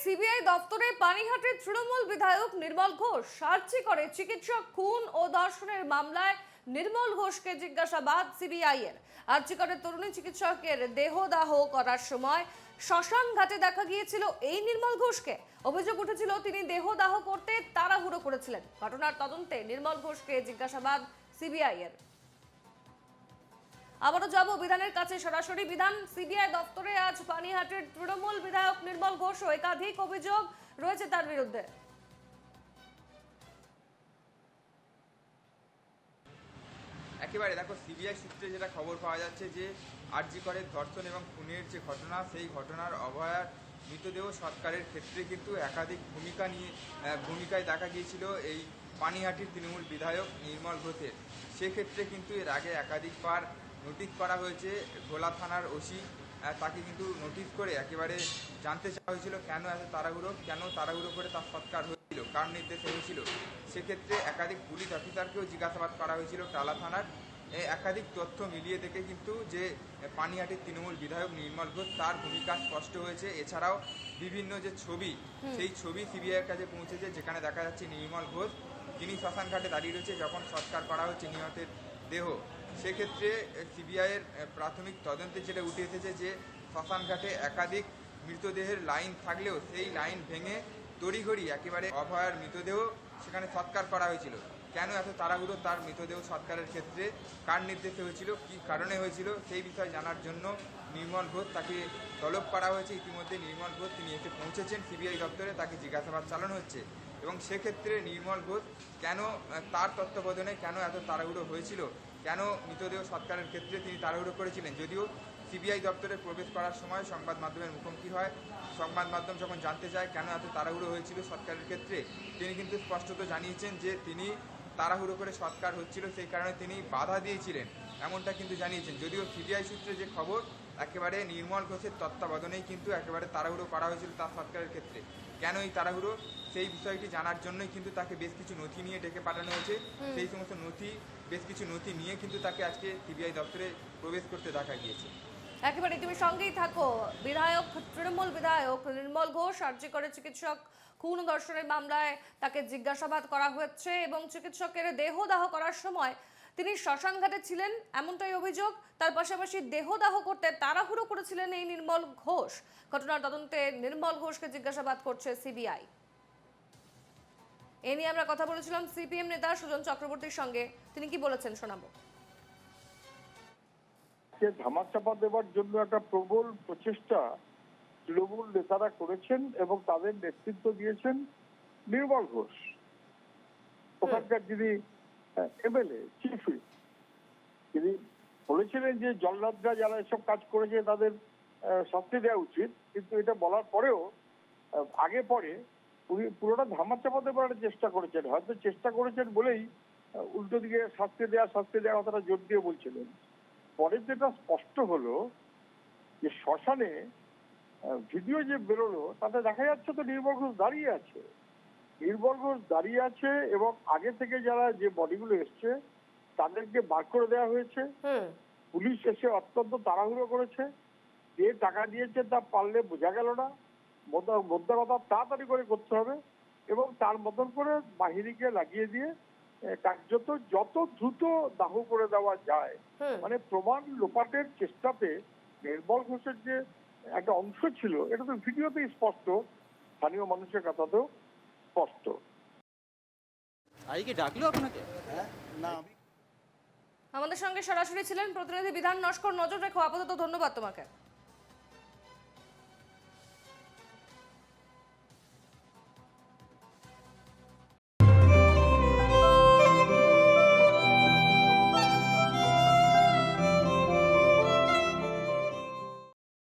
CBI দপ্তরে পানিহাটির তৃণমূল বিধায়ক নির্মল ঘোষ সার্চি করে চিকিৎসক খুন ও ধর্ষণের মামলায় নির্মল ঘোষকে জিজ্ঞাসাবাদ সিবিআই এর। আর্চিকরের তরুণী চিকিৎসকের দেহদাহ করার সময় শ্মশান ঘাটে দেখা গিয়েছিল এই নির্মল ঘোষকে। অভিযোগ উঠেছিল তিনি দেহদাহ করতে তাড়াহুড়ো করেছিলেন। ঘটনার তদন্তে নির্মল ঘোষকে জিজ্ঞাসাবাদ সিবিআই এর। আবারও যাব বিধানের কাছে সরাসরি। বিধান সিবিআই দপ্তরে আজ পানিহাটের তৃণমূল বিধায়ক নির্মল ঘোষ একাধিক অভিযোগ রয়েছে তার বিরুদ্ধে। একেবারে দেখো, সিবিআই সূত্রে যেটা খবর পাওয়া যাচ্ছে যে, আরজি করের ধর্ষণ এবং খুনের যে ঘটনা, সেই ঘটনার অভয়ার মৃতদেহ সৎকারের ক্ষেত্রে কিন্তু একাধিক ভূমিকা নিয়ে ভূমিকায় দেখা গিয়েছিল এই পানিহাটির তৃণমূল বিধায়ক নির্মল ঘোষের। সেক্ষেত্রে কিন্তু এর আগে একাধিকবার নোটিশ করা হয়েছে ভোলা থানার ওসি তাকে কিন্তু নোটিশ করে একেবারে জানতে চাওয়া হয়েছিল কেন এত তাড়াহুড়ো কেন তাড়াহুড়ো করে তার সৎকার হয়েছিল কার নির্দেশে হয়েছিল। সেক্ষেত্রে একাধিক পুলিশ অফিসারকেও জিজ্ঞাসাবাদ করা হয়েছিল টালা থানার। এ একাধিক তথ্য মিলিয়ে দেখে কিন্তু যে পানিহাটির তৃণমূল বিধায়ক নির্মল ঘোষ তার ভূমিকা স্পষ্ট হয়েছে। এছাড়াও বিভিন্ন যে ছবি সেই ছবি সিবিআইয়ের কাছে পৌঁছেছে যেখানে দেখা যাচ্ছে নির্মল ঘোষ যিনি শ্মশান ঘাটে দাঁড়িয়ে রয়েছে যখন সৎকার করা হচ্ছে নিহতের দেহ। সেক্ষেত্রে সিবিআইয়ের প্রাথমিক তদন্তে যেটা উঠে এসেছে যে শ্মশানঘাটে একাধিক মৃতদেহের লাইন থাকলেও সেই লাইন ভেঙে তড়িঘড়ি একেবারে অভয়ার মৃতদেহ সেখানে সৎকার করা হয়েছিল। কেন এত তাড়াহুড়ো? তার মৃতদেহ সৎকারের ক্ষেত্রে কার নির্দেশে হয়েছিল? কী কারণে হয়েছিল? সেই বিষয়ে জানার জন্য নির্মল ঘোষ তাকে তলব করা হয়েছে। ইতিমধ্যে নির্মল ঘোষ তিনি এসে পৌঁছেছেন সিবিআই দপ্তরে, তাকে জিজ্ঞাসাবাদ চালানো হচ্ছে। এবং সেক্ষেত্রে নির্মল ঘোষ, কেন তার তত্ত্বাবধানে কেন এত তাড়াহুড়ো হয়েছিল? কেন মৃতদেহ সৎকারের ক্ষেত্রে তিনি তাড়াহুড়ো করেছিলেন? যদিও সিবিআই দপ্তরে প্রবেশ করার সময় সংবাদ মাধ্যমের মুখোমুখি হয়, সংবাদ মাধ্যম যখন জানতে চায় কেন এত তাড়াহুড়ো হয়েছিল সৎকারের ক্ষেত্রে, তিনি কিন্তু স্পষ্টত জানিয়েছেন যে তিনি তাড়াহুড়ো করে সৎকার হচ্ছিল, সেই কারণে তিনি বাধা দিয়েছিলেন, এমনটা কিন্তু জানিয়েছেন। যদিও সিবিআই সূত্রে যে খবর একেবারে নির্মল ঘোষের তত্ত্বাবধানেই কিন্তু একেবারে তাড়াহুড়ো করা হয়েছিল তার সৎকারের ক্ষেত্রে। কেন এই তাড়াহুড়ো? সেই বিষয়টি জানার জন্যই কিন্তু তাকে বেশ কিছু নথি নিয়ে ডেকে পাঠানো হয়েছে। সেই সমস্ত নথি বেশ কিছু নথি নিয়ে কিন্তু তাকে আজকে সিবিআই দপ্তরে প্রবেশ করতে দেখা গিয়েছে। একেবারে তুমি সঙ্গেই থাকো। বিধায়ক তৃণমূল বিধায়ক নির্মল ঘোষ আর্জি করে চিকিৎসক খুন ধর্ষণের মামলায় তাকে জিজ্ঞাসাবাদ করা হচ্ছে এবং চিকিৎসকের দেহদাহ করার সময় তিনি শ্মশান ঘাটে ছিলেন এমনটাই অভিযোগ। তার পাশাপাশি দেহদাহ করতে তাড়াহুড়ো করেছিলেন এই নির্মল ঘোষ। ঘটনার তদন্তে নির্মল ঘোষকে জিজ্ঞাসাবাদ করছে সিবিআই। এ নিয়ে আমরা কথা বলেছিলাম সিপিএম নেতা সুজন চক্রবর্তীর সঙ্গে। তিনি কি বলেছেন শোনাবো? কে ধামাচাপা দেওয়ার জন্য একটা প্রবল প্রচেষ্টা তৃণমূল নেতারা করেছেন এবং তাদের নেতৃত্ব দিয়েছেন নির্মল ঘোষ। ওখানকার যিনি এমএলএ, চিফ তিনি বলেছিলেন যে জল্লাদরা যারা এসব কাজ করেছে তাদের শাস্তি দেওয়া উচিত। কিন্তু এটা বলার পরেও আগে পরে উনি পুরোটা ধামাচাপা একটা চেষ্টা করেছেন। হয়তো চেষ্টা করেছেন বলেই উল্টো দিকে শাস্তি দেওয়া শাস্তি দেওয়া কথাটা জোর দিয়ে বলছিলেন। পরে যেটা স্পষ্ট হলো, যে শ্মশানে ভিডিও যে বেরোলো, তাতে দেখা যাচ্ছে তো ঘোষ দাঁড়িয়ে আছে। নির্মল ঘোষ দাঁড়িয়ে আছে এবং আগে থেকে যারা যে বডিগুলো এসছে তাদেরকে বার করে দেওয়া হয়েছে। পুলিশ এসে অত্যন্ত তাড়াহুড়ো করেছে। যে টাকা দিয়েছে তা পারলে বোঝা গেল না। মোদ্দা- মোদ্দা কথা তাড়াতাড়ি করে করতে হবে এবং তার মতন করে বাহিনীকে লাগিয়ে দিয়ে কার্যত যত দ্রুত দাহ করে দেওয়া যায় মানে প্রমাণ লোপাটের চেষ্টাতে নির্মল ঘোষের যে একটা অংশ ছিল এটা তো ভিডিওতেই স্পষ্ট স্থানীয় মানুষের কথাতেও। স্পষ্ট। ডাকলো আপনাকে? আমাদের সঙ্গে সরাসরি ছিলেন প্রতিনিধি বিধান নস্কর। নজর রেখো আপাতত ধন্যবাদ তোমাকে।